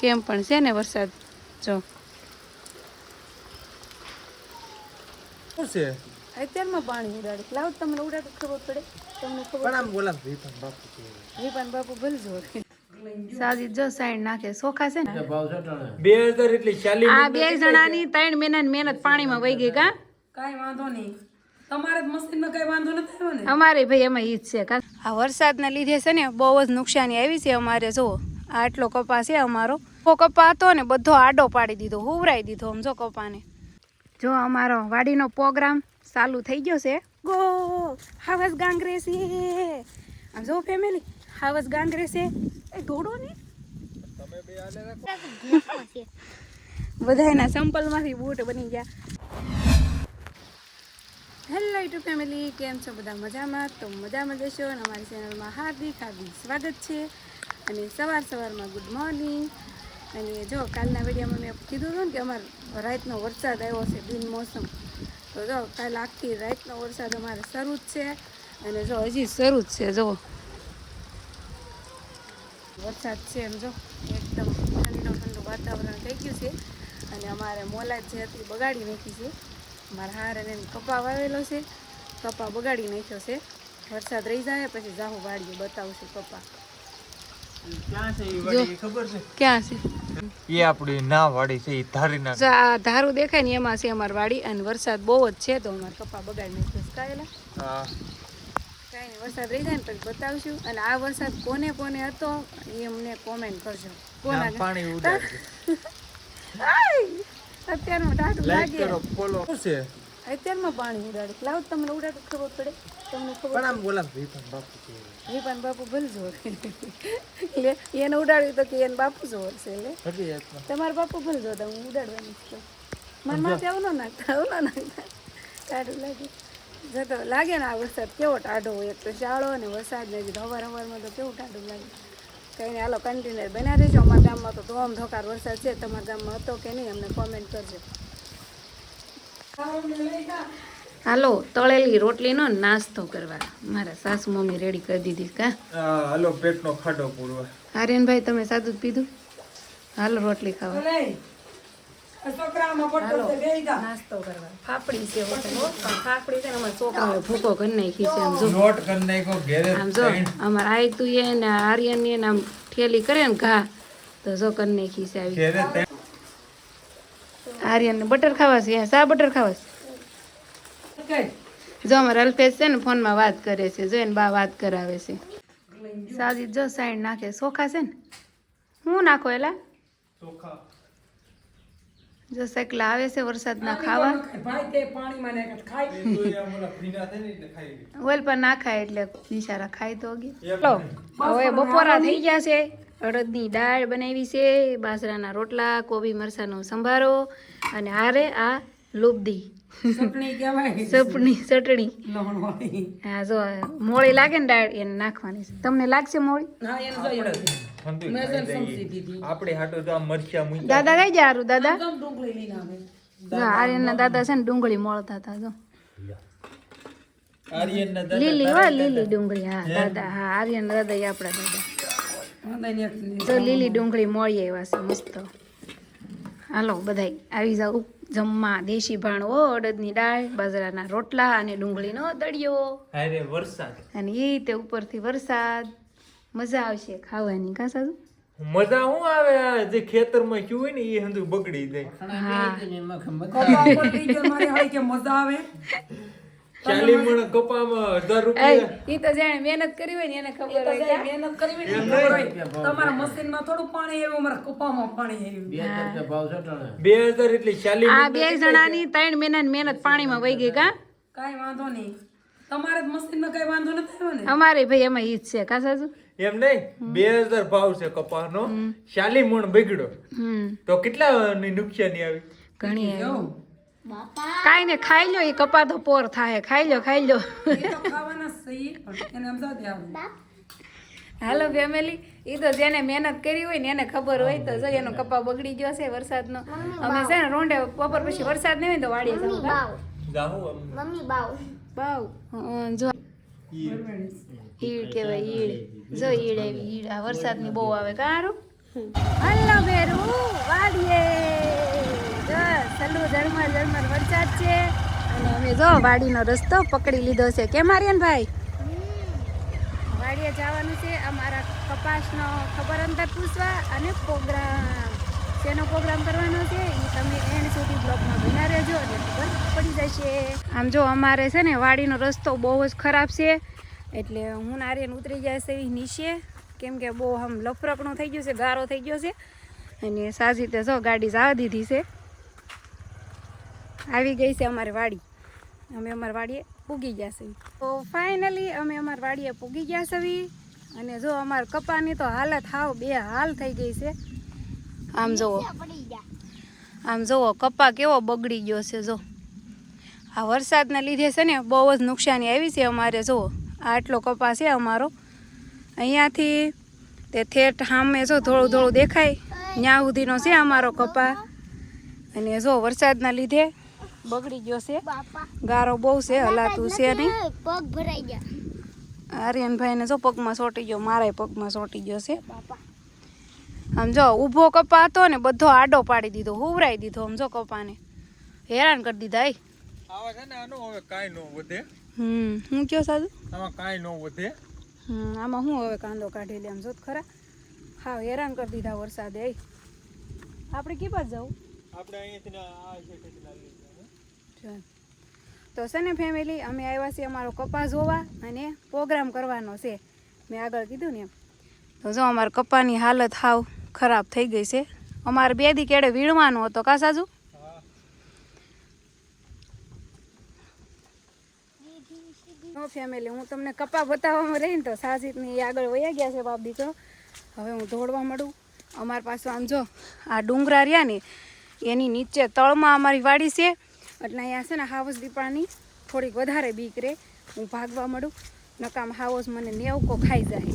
કેમ પણ છે ને વરસાદ? જો. છે? અત્યારમાં પાણી ઉડાડે. લાવ તમને ઉડાડે ખબર પડે. તમને ખબર પણ આમ બોલા વિપન બાપુ છે વિપાન બાપુ ભલજો સાજી જો સાઈડ નાખે. સોખા છે ને? બે હજાર એટલે ચાલી આ બે જણાની ત્રણ મહિનાની મહેનત પાણીમાં વહી ગઈ કા? કાંઈ વાંધો નહીં. તમારે મશીનમાં કઈ વાંધો નથી આવ્યો ને? અમારે ભાઈ એમાં ઈ જ છે આ વરસાદના લીધે છે ને બહુ જ નુકસાની આવી છે અમારે જો આટલો કપા છે અમારો. તો કપા હતો ને, બધો આડો પાડી દીધો, હુવરાઈ દીધો આમ જો કપાને. જો અમારો વાડીનો પ્રોગ્રામ ચાલુ થઈ ગયો છે. ગો હાવસ ગાંગરેસી આમ જો ફેમિલી હાવસ ગાંગરેસી એ દોડો ને. બધાના સંપલમાંથી બૂટ બની ગયા. હેલો યુટ્યુબ ફેમિલી કેમ છો? બધા મજામાં? તો મજામાં જશો અને અમારી ચેનલમાં હાર્દિક હાર્દિક સ્વાગત છે. અને સવાર સવારમાં ગુડ મોર્નિંગ અને જો, કાલના વિડીયોમાં મેં કીધું હતું ને કે અમારે રાતનો વરસાદ આવ્યો છે બિનમોસમ તો જો, કાલ આખી રાતનો વરસાદ અમારે શરૂ જ છે. અને જો, હજી શરૂ જ છે, જો. વરસાદ છે એમ જો. એકદમ ઠંડુ ઠંડુ વાતાવરણ થઈ ગયું છે. અને અમારે મોલાદ જે હતી બગાડી નાખી છે. મારા હાર અને કપા વાવેલો છે. કપા બગાડી નાખ્યો છે. વરસાદ રહી જાય, પછી જાહુ વાળીએ બતાવશું કપા ક્યાં છે ઈ વાડી ખબર છે? ક્યાં છે? એ આપણી ના વાડી છે એ ધારી ના ધારું દેખાય ને એમાં છે અમારી વાડી અને વરસાદ બહુ જ છે તો અમારે કપા બગાડી હા. કાંઈ નહીં વરસાદ રહી જાય ને પછી બતાવશું. અને આ વરસાદ કોને કોને હતો એ અમને કોમેન્ટ કરજો. કોના પાણી ઉડાડ અત્યારમાં ટાટું લાગે. ફોલો છે? અત્યારમાં પાણી ઉડાડે. લાવ તમને ઉડાડે ખબર પડે? તમને ખબર પણ આમ બોલા વિપન બાપુ છે વિપાન બાપુ ભલજો લે એને ઉડાડ્યું તો કે એને બાપુ જો હશે લે. હજી તમારા બાપુ ભલજો તો હું ઉડાડવાની છું. મારા માથે આવું ન નાખતા આવું ન નાખતા. ટાઢું લાગે. જતો લાગે ને આ વરસાદ કેવો ટાઢો હોય એક તો શાળો અને વરસાદ ને હવાર હવારમાં તો કેવું ટાઢું લાગે. કંઈ નહીં હાલો કન્ટેનર બના દેજો અમારા ગામમાં તો ધોમ ધોકાર વરસાદ છે તમારા ગામમાં હતો કે નહીં અમને કોમેન્ટ કરજો. હાલો તળેલી રોટલીનો નાસ્તો કરવા. મારા સાસુ મમ્મી રેડી કરી દીધી કા? હાલો પેટનો ખાડો પૂરવા. આર્યનભાઈ તમે સાદું પીધું? હાલો રોટલી ખાવા. નાસ્તો કરવા. ફાફડી છે ફાફડી છે અમારા ભૂકો કરી નાખી છે આમ જો. નોટ કરી નાખ્યો ઘેરે આમ જો અમારા આયતું એ ને આર્યન ને આમ ઠેલી કરે ને ઘા તો જો કરી નાખી છે આવી. ઘેરે આર્યન બટર ખાવા છે શા બટર ખાવા છે. જો અમારા અલ્પેશ છે ને ફોનમાં વાત કરે છે જો એને બા વાત કરાવે છે. સાજી જો સાઈડ નાખે સોખા છે ને? હું નાખો એલા? જો સાયકલા આવે છે વરસાદના ખાવા. ખાઈ ખાઈ. ઓઇલ પર ના ખાય એટલે નિશારા ખાય તો ગયા હવે બપોરા થઈ ગયા છે. અડદની દાળ બનાવી છે બાજરાના રોટલા કોબી મરસાનો સંભારો અને હારે આ લુબદી. સપની ચટણી. હા જો મોળી લાગે ને દાળ એને નાખવાની છે. તમને લાગશે મોળી? દાદા કઈ જારું દાદા. આમ ડુંગળી લઈને આવે. જો આર્યનના દાદા છે ને ડુંગળી મોળતા હતા જો. લીલી હો લીલી ડુંગળી હા દાદા હા આર્યન દાદા એ આપણા દાદા. જો લીલી ડુંગળી મળી આવ્યા છે મસ્ત. હાલો બધાય આવી જાવ જમવા દેશી ભાણ ઓ અડદની દાળ બાજરાના રોટલા અને ડુંગળીનો દળિયો. અરે વરસાદ. અને એ તે ઉપરથી વરસાદ. મજા આવશે ખાવાની કા સાસુ? મજા શું આવે જે ખેતરમાં ક્યું હોય ને એ હંધું બગડી જાય. મજા આવે? ચાલી મણ કપામાં હજાર રૂપિયા. એ તો જાણે મહેનત કરી હોય ને એને ખબર હોય મહેનત કરવી ને ખબર હોય. તમારા મશીનમાં થોડું પાણી આવ્યું અમારા કપામાં પાણી આવ્યું. બે હજાર એટલે ચાલી આ બે જણાની ત્રણ મહિનાની મહેનત પાણીમાં વહી ગઈ કા? કઈ વાંધો નહીં. તમારે જ મશીનમાં કઈ વાંધો નથી આવ્યો ને? અમારે ભાઈ એમાં ઈ જ છે કા સાસુ? એમ નહીં? બે હજાર ભાવ છે કપાસનો ચાલી મણ બગડ્યો. તો કેટલા ની નુકસાની આવી? ઘણી આવી. કાંઈ ને ખાઈ લો એ કપા તો પોર થાય ખાઈ લો ખાઈ લો હાલો ફેમિલી એ તો જેને મહેનત કરી હોય ને એને ખબર હોય તો જો એનો કપા બગડી ગયો છે વરસાદનો. અમે છે ને રોંડે બપોર પછી વરસાદ નહીં હોય તો વાડીએ જવું મમ્મી બાવ. બાવ. જો. ઈડ. કહેવાય ઈડ. જો ઈડ આવી ઈડ. આ વરસાદની બહુ આવે. કારું હાલો બેરું વાડીએ. સલુ ઝરમર ઝરમર વરસાદ છે. અને અમે જો વાડીનો રસ્તો પકડી લીધો છે. કેમ આર્યન ભાઈ વાડીએ જવાનું છે. અમારા કપાસનો ખબર અંતર પૂછવા અને પ્રોગ્રામ. શેનો પ્રોગ્રામ કરવાનો છે એ તમે એન્ડ સુધી બ્લોગમાં બના રહેજો એટલે ખબર પડી જશે. આમ જો અમારે છે ને વાડીનો રસ્તો બહુ જ ખરાબ છે. એટલે હું નારિયન ઉતરી જાય છે નીચે. કેમ કે બહુ આમ લફરકણું થઈ ગયું છે ગારો થઈ ગયો છે. અને સાજી રીતે જો ગાડી જવા દીધી છે. આવી ગઈ છે અમારી વાડી. અમે અમારી વાડીએ પૂગી ગયા છે તો ફાઇનલી અમે અમારી વાડીએ પૂગી ગયા છે અને જો અમાર કપાની તો હાલત હાવ બે હાલ થઈ ગઈ છે. આમ જુઓ આમ જુઓ કપા કેવો બગડી ગયો છે, જો. આ વરસાદના લીધે છે ને બહુ જ નુકસાની આવી છે અમારે જુઓ આટલો કપા છે અમારો. અહીંયાથી તે થેઠ સામે જો થોડું થોડું દેખાય, ત્યાં સુધીનો છે અમારો કપા. અને જો વરસાદના લીધે બગડી ગયો છે. ગારો બહુ છે હલાતું છે નહીં. પગ ભરાઈ ગયા. આર્યનભાઈને જો પગમાં સોટી ગયો મારાય પગમાં સોટી ગયો છે. આમ જો ઊભો કપા હતો ને બધો આડો પાડી દીધો હુવરાઈ દીધો આમ જો કપાને. હેરાન કરી દીધા એ આવા છે ને આનો હવે કાંઈ ન વધે. હમ હું કયો સાધુ? આમાં કાંઈ ન વધે. હમ આમાં હું હવે કાંદો કાઢી લે આમ જો ખરા. હા હેરાન કરી દીધા વરસાદે એ આપણે કી બાજુ જવું આપણે અહીંયાથી આ. ચાલ. તો છે ને ફેમિલી અમે આવ્યા છીએ અમારો કપા જોવા અને પ્રોગ્રામ કરવાનો છે. મેં આગળ કીધું ને એમ. તો જો અમારા કપાની હાલત હાવ ખરાબ થઈ ગઈ છે. અમારે બે દી કેડે વીણવાનો હતો, કા સાજુ? ફેમિલી હું તમને કપા બતાવવામાં રહીને તો સાજીતની આગળ વયા ગયા છે, બાપ દીકરો. હવે હું દોડવા મળું. અમારી પાસે આમ જો, આ ડુંગરા રહ્યા ને, એની નીચે તળમાં અમારી વાડી છે. એટલે અહીંયા છે ને હાવસ દીપાની થોડીક વધારે બીક રહે હું ભાગવા મળું. નકામ હાવસ મને નેવકો ખાઈ જાય.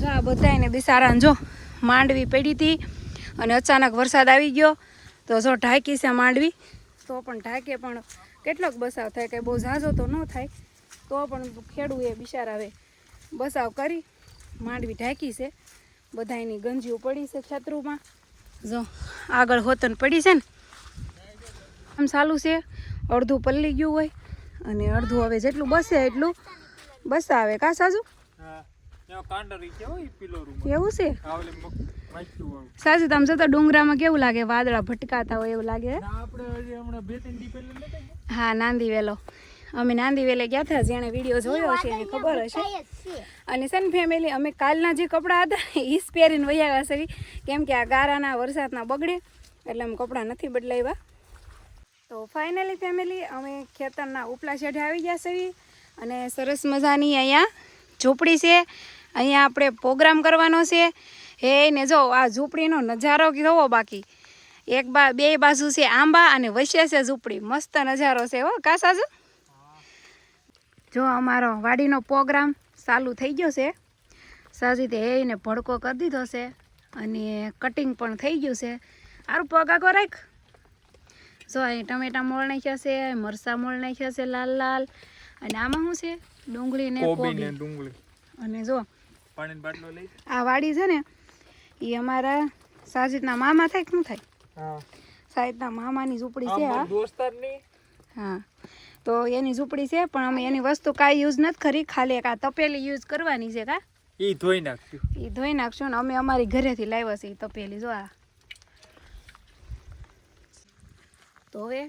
જો આ બધાને બિસારાને જો માંડવી પડી હતી અને અચાનક વરસાદ આવી ગયો. તો જો ઢાંકી છે માંડવી, તો પણ ઢાંકે પણ કેટલોક બસાવ થાય. કે બહુ ઝાઝો તો ન થાય. તો પણ ખેડૂ એ બિચારા બસાવ કરી. માંડવી ઢાંકી છે. બધાની ગંજીઓ પડી છે ખેતરુમાં જો આગળ હોતન પડી છે ને આમ ચાલુ છે. અડધું પલ્લી ગયું હોય અને અડધું હવે જેટલું બસે એટલું બસાવે. કા સાજુ? એવું છે? સાજુ તમે જતા ડુંગરામાં કેવું લાગે? વાદળા ભટકાતા હોય એવું લાગે હે? નાંદી વેલો. અમે નાંદી વેલે ગયા હતા જેણે વીડિયો જોયો છે એને ખબર હશે. અને સન ફેમિલી અમે કાલના જે કપડાં હતા એ જ પહેરીને વૈયા હશે કેમ કે આ ગારાના વરસાદના બગડે એટલે અમે કપડાં નથી બદલાવ્યા. તો ફાઇનલી ફેમિલી, અમે ખેતરના ઉપલા શેઢે આવી ગયા છે અને સરસ મજાની અહીંયા ઝૂંપડી છે. અહીંયા આપણે પ્રોગ્રામ કરવાનો છે. હે, ને જો, આ ઝૂંપડીનો નજારો જોવો બાકી? એક બા, બે બાજુ છે આંબા અને વચ્ચે છે ઝૂંપડી. મસ્ત નજારો છે હો, કા સાજુ જો, અમારો વાડીનો પ્રોગ્રામ ચાલુ થઈ ગયો છે. સાજી તે એને ભડકો કરી દીધો છે. અને કટિંગ પણ થઈ ગયું છે. સારું પગ આગો રાખ. જો અહીં ટમેટા મોળ નાખ્યા છે મરસા મોળ નાખ્યા છે લાલ લાલ. અને આમાં શું છે? ડુંગળી ને કોબી ને ડુંગળી. અને જો પાણીનો બાટલો લઈ આ વાડી છે ને એ અમારા સાજીદના મામા થાય કે શું થાય? હા. સાજીદના મામાની ઝૂંપડી છે આ દોસ્તારની હા. તો એની ઝૂંપડી છે પણ અમે એની વસ્તુ કાંઈ યુઝ નથી કરી ખાલી એક આ તપેલી યુઝ કરવાની છે કા? ઈ ધોઈ નાખશું એ ધોઈ નાખશું ને અમે અમારી ઘરેથી લાવ્યા છે એ તપેલી જો આ. તો હવે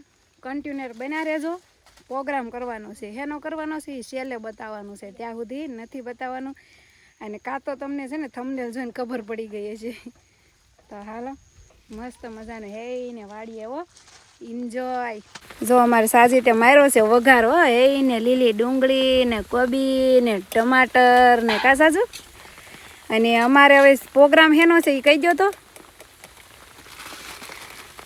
કન્ટિન્યુઅર બના રહેજો. પ્રોગ્રામ કરવાનો છે. હેનો કરવાનો છે? એ છેલ્લે બતાવવાનું છે. ત્યાં સુધી નથી બતાવવાનું. અને કાં તો તમને છે ને થંબનેલ જોઈને ખબર પડી ગઈ છે તો હાલો, મસ્ત મજાનો હે ને વાડીએ હો એન્જોય જો અમારે સાજી તે માર્યો છે વઘાર, હો. હે ને લીલી ડુંગળી ને કોબી ને ટમાટર ને કા સાજુ? અને અમારે હવે પ્રોગ્રામ હેનો છે એ કહી દો તો.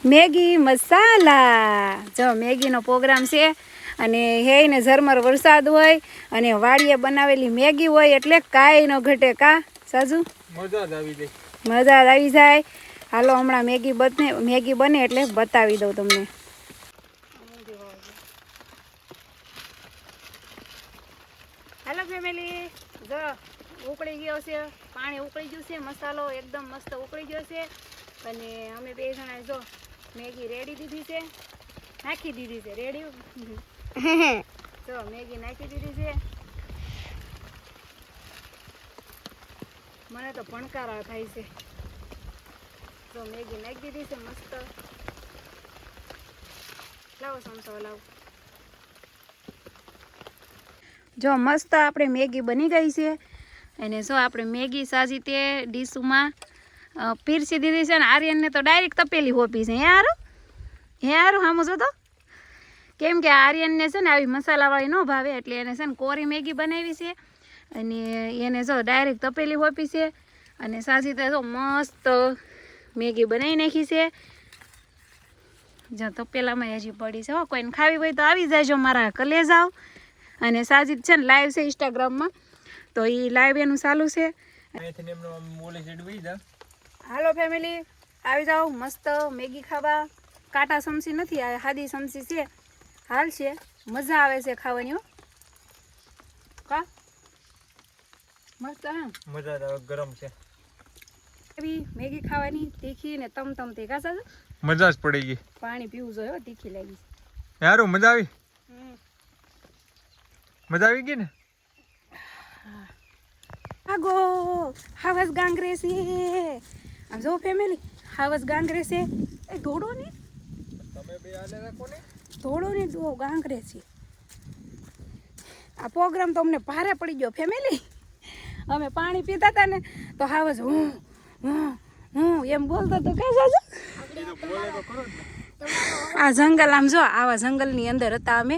મેગી મસાલા. જો મેગીનો પ્રોગ્રામ છે અને હે ને ઝરમર વરસાદ હોય અને વાડીએ બનાવેલી મેગી હોય એટલે કાંઈ ન ઘટે કા? સાજુ? મજા જ આવી ગઈ મજા જ આવી જાય. હાલો હમણાં મેગી બને મેગી બને એટલે બતાવી દઉં તમને. Hello family. જો ઉકળી ગયો છે. પાણી ઉકળી ગયું છે. મસાલો એકદમ મસ્ત ઉકળી ગયો છે. અને અમે બે જણા જો મેગી રેડી દીધી છે. નાખી દીધી છે. રેડી? જો, મેગી નાખી દીધી છે. મને તો ભણકારા થાય છે. જો, મેગી નાખી દીધી છે મસ્ત. લાવો, સમસો લાવો. જો, મસ્ત આપણે મેગી બની ગઈ છે. અને જો, આપણે મેગી સાજી તે ડીશમાં પીરસી દીધી છે ને આર્યનને તો ડાયરેક્ટ તપેલી હોપી છે. હે હારું? હે હારું હામું જો તો? કેમ કે આર્યનને છે ને આવી મસાલાવાળી ન ભાવે એટલે એને છે ને કોરી મેગી બનાવી છે અને એને જો ડાયરેક્ટ તપેલી હોપી છે અને સાજી તો જો મસ્ત મેગી બનાવી નાખી છે. જો તપેલામાં હજી પડી છે હો, કોઈને ખાવી હોય તો આવી જાયજો મારા કલેજ આવ અને સાજીદ છે ને લાઈવ છે ઇન્સ્ટાગ્રામમાં તો એ લાઈવ એનું ચાલુ છે. હાલો ફેમિલી આવી જાઓ મસ્ત મેગી ખાવા. કાંટા સમસી નથી આ હાદી સમસી છે. હાલ છે મજા આવે છે ખાવાની કા? મસ્ત મજા આવે ગરમ છે. એવી મેગી ખાવાની તીખી ને તમ તમ તે કાસા મજા જ પડી ગઈ. પાણી પીવું જોઈએ તીખી લાગી. યારો મજા આવી? મજા આવી ગઈ ને? આગો હવસ ગાંગરે છે. આમ જો ફેમિલી હાવસ ગાંગરે છે? એ ધોડો ને તમે બે આલે રાખો ને. ધોડો ને દો ગાંગરે છે. આ પ્રોગ્રામ તો અમને ભારે પડી ગયો ફેમિલી અમે પાણી પીતા હતા ને તો હાવસ હું હું હું એમ બોલતો તો કે જાજો. આ જંગલ આમ જો આવા જંગલની અંદર હતા અમે.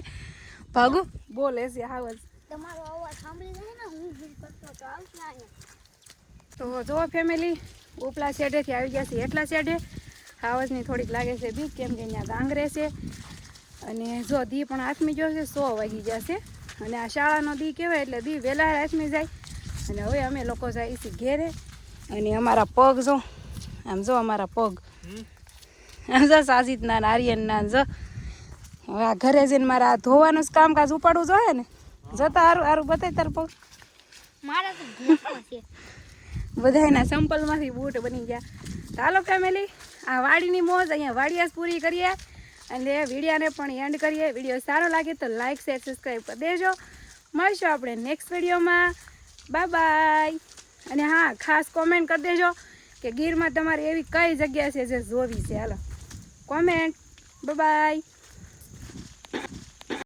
ભાગો બોલે છે હાવસ તમારો અવાજ સાંભળી જાય ને હું હું કરતો તો આવશે તો જો ફેમિલી ઉપલા શેડેથી આવી ગયા છે. એટલા શેડે હાવજની થોડીક લાગે છે બીક, કેમ કે અહીંયા ગાંગરે છે. અને જો દી પણ હાથમી ગયો છે, સો વાગી જશે અને આ શાળાનો દી કહેવાય એટલે દી વહેલા હાથમી જાય. અને હવે અમે લોકો જાય છે ઘેરે. અને અમારા પગ જો, આમ જો અમારા પગ. આમ જો સાજીતના આર્યનના જો. હવે આ ઘરે જઈને મારે આ ધોવાનું કામકાજ ઉપાડવું જોઈએ ને? જતા હારું સારું બતાવી તાર પગ. મારા છે બધાના સંપલમાંથી બૂટ બની ગયા. ચાલો ફેમિલી આ વાડીની મોજ, અહીંયા વાડિયાસ પૂરી કરીએ અને વિડીયાને પણ એન્ડ કરીએ. વીડિયો સારો લાગે તો લાઇક શેર સબસ્ક્રાઈબ કરી દેજો. મળશું આપણે નેક્સ્ટ વિડીયોમાં. બાય બાય અને હા, ખાસ કોમેન્ટ કરી દેજો કે ગીરમાં તમારે એવી કઈ જગ્યા છે જે જોવી છે. હાલો. Comment by